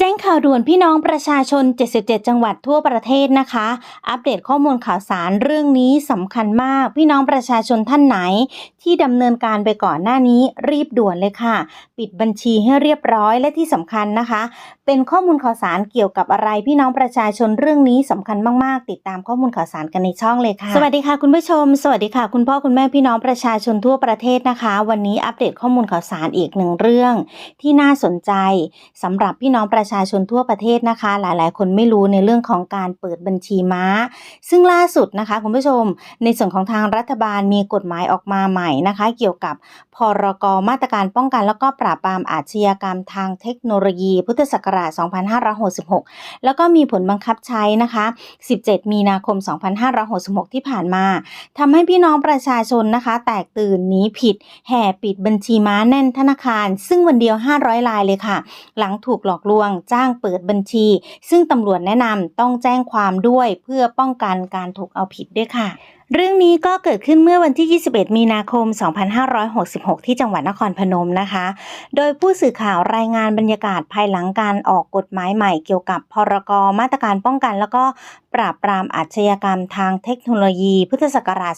แจ้งข่าวด่วนพี่น้องประชาชน 77 จังหวัดทั่วประเทศนะคะ อัปเดตข้อมูลข่าวสารเรื่องนี้สำคัญมาก พี่น้องประชาชนท่านไหน ที่ดำเนินการไปก่อนหน้านี้รีบด่วนเลยค่ะ ปิดบัญชีให้เรียบร้อยและที่สำคัญนะคะ เป็นข้อมูลข่าวสารเกี่ยวกับอะไรพี่น้องประชาชนเรื่องนี้สำคัญมากๆ ติดตามข้อมูลข่าวสารกันในช่องเลยค่ะ สวัสดีค่ะคุณผู้ชม สวัสดีค่ะ คุณพ่อคุณแม่พี่น้องประชาชนทั่วประเทศนะคะ วันนี้อัปเดตข้อมูลข่าวสารอีกหนึ่งเรื่อง ที่น่าสนใจสำหรับพี่น้องประชาชนทั่วประเทศนะคะ หลายๆ คนไม่รู้ในเรื่องของการเปิดบัญชีม้า ซึ่งล่าสุดนะคะคุณผู้ชม ในส่วนของทางรัฐบาลมีกฎหมายออกมาใหม่นะคะ เกี่ยวกับพรกมาตรการป้องกันแล้วก็ปราบปรามอาชญากรรมทางเทคโนโลยี พุทธศักราช 2566 แล้วก็มีผลบังคับใช้นะคะ 17 มีนาคม 2566 ที่ผ่านมาทำให้พี่น้องประชาชนนะคะ แตกตื่นหนีผิด แห่ปิดบัญชีม้าแน่นธนาคาร ซึ่งวันเดียว 500 รายเลยค่ะ หลังถูกหลอกลวงจ้างเปิดบัญชี ซึ่งตำรวจแนะนำต้องแจ้งความด้วยเพื่อป้องกันการถูกเอาผิดด้วยค่ะเรื่องนี้ก็เกิดขึ้นเมื่อวันที่ 21 มีนาคม 2566 ที่จังหวัดนครพนมนะคะ โดยผู้สื่อข่าวรายงานบรรยากาศภายหลังการออกกฎหมายใหม่เกี่ยวกับพรกมาตรการป้องกัน แล้วก็ปราบปรามอาชญากรรมทางเทคโนโลยี พุทธศักราช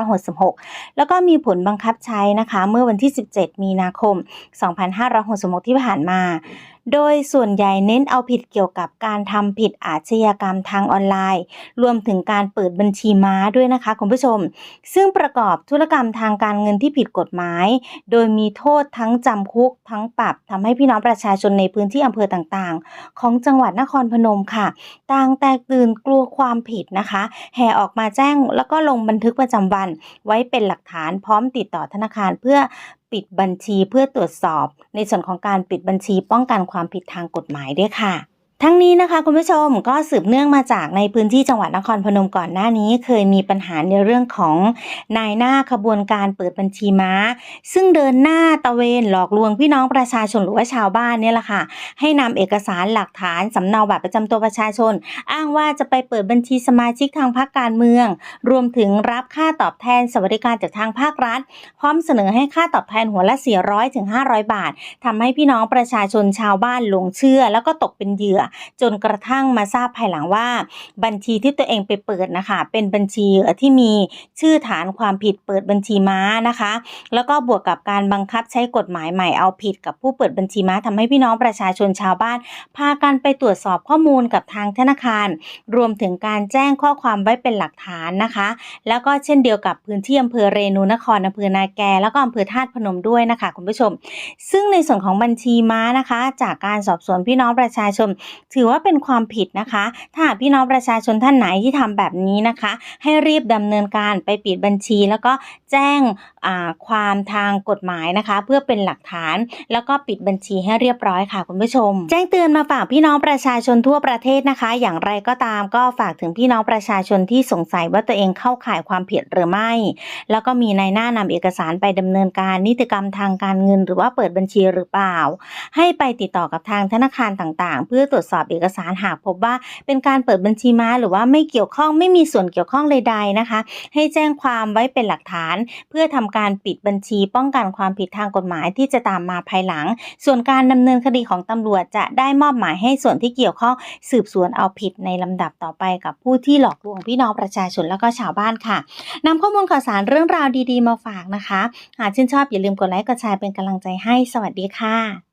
2566 แล้วก็มีผลบังคับใช้นะคะ เมื่อวันที่ 17 มีนาคม 2566 ที่ผ่านมา โดยส่วนใหญ่เน้นเอาผิดเกี่ยวกับการทำผิดอาชญากรรมทางออนไลน์ รวมถึงการเปิดบัญชีม้าด้วยนะคะคุณผู้ชม ซึ่งประกอบธุรกรรมทางการเงินที่ผิดกฎหมาย โดยมีโทษทั้งจำคุกทั้งปรับทำให้พี่น้องประชาชนในพื้นที่อำเภอต่างๆ ของจังหวัดนครพนมค่ะต่างแตกตื่นกลัวความผิดนะคะ แห่ออกมาแจ้งแล้วก็ลงบันทึกประจำวัน ไว้เป็นหลักฐานพร้อมติดต่อธนาคารเพื่อ ปิดบัญชีเพื่อตรวจสอบ ในส่วนของการปิดบัญชีป้องกันความผิดทางกฎหมายด้วยค่ะ ทั้งนี้นะคะคุณผู้ชมก็สืบเนื่องมาจากในพื้นที่จังหวัดนครพนมก่อนหน้านี้ เคยมีปัญหาในเรื่องของนายหน้าขบวนการเปิดบัญชีม้า ซึ่งเดินหน้าตะเวนหลอกลวงพี่น้องประชาชนหรือว่าชาวบ้านเนี่ยแหละค่ะ ให้นำเอกสารหลักฐานสำเนาบัตรประจำตัวประชาชน อ้างว่าจะไปเปิดบัญชีสมาชิกทางภาคการเมือง รวมถึงรับค่าตอบแทนสวัสดิการจากทางภาครัฐ พร้อมเสนอให้ค่าตอบแทนหัวละ400ถึง500 บาททำให้พี่น้องประชาชนชาวบ้านหลงเชื่อ แล้วก็ตกเป็นเหยื่อจนกระทั่งมาทราบภายหลังว่าบัญชีที่ตัวเองไปเปิดนะคะ เป็นบัญชีที่มีชื่อฐานความผิดเปิดบัญชีม้านะคะ แล้วก็บวกกับการบังคับใช้กฎหมายใหม่เอาผิดกับผู้เปิดบัญชีม้าทำให้พี่น้องประชาชนชาวบ้าน พากันไปตรวจสอบข้อมูลกับทางธนาคาร รวมถึงการแจ้งข้อความไว้เป็นหลักฐานนะคะ แล้วก็เช่นเดียวกับพื้นที่อำเภอเรนูนครอำเภอนาแก แล้วก็อำเภอธาตุพนมด้วยนะคะ คุณผู้ชม ซึ่งในส่วนของบัญชีม้านะคะ จากการสอบสวนพี่น้องประชาชนถือว่าเป็นความผิดนะคะ ถ้าหากพี่น้องประชาชนท่านไหนที่ทำแบบนี้นะคะ ให้รีบดำเนินการไปปิดบัญชี แล้วก็แจ้งความทางกฎหมายนะคะ เพื่อเป็นหลักฐาน แล้วก็ปิดบัญชีให้เรียบร้อยค่ะคุณผู้ชม แจ้งเตือนมาฝากพี่น้องประชาชนทั่วประเทศนะคะ อย่างไรก็ตามก็ฝากถึงพี่น้องประชาชนที่สงสัยว่าตัวเองเข้าข่ายความผิดหรือไม่ แล้วก็มีในายหน้านำเอกสารไปดำเนินการนิติกรรมทางการเงิน หรือว่าเปิดบัญชีหรือเปล่า ให้ไปติดต่อกับทางธนาคารต่างๆ เพื่อตรวจสอบเอกสารหากพบว่าเป็นการเปิดบัญชีม้าหรือว่าไม่เกี่ยวข้องไม่มีส่วนเกี่ยวข้องใดๆนะคะ ให้แจ้งความไว้เป็นหลักฐาน เพื่อทำการปิดบัญชีป้องกันความผิดทางกฎหมายที่จะตามมาภายหลัง ส่วนการดำเนินคดีของตำรวจจะได้มอบหมายให้ส่วนที่เกี่ยวข้องสืบสวนเอาผิดในลำดับต่อไปกับผู้ที่หลอกลวงพี่น้องประชาชนแล้วก็ชาวบ้านค่ะนำข้อมูลข่าวสารเรื่องราวดีๆ มาฝากนะคะ หากชื่นชอบอย่าลืมกดไลค์กดแชร์เป็นกำลังใจให้สวัสดีค่ะ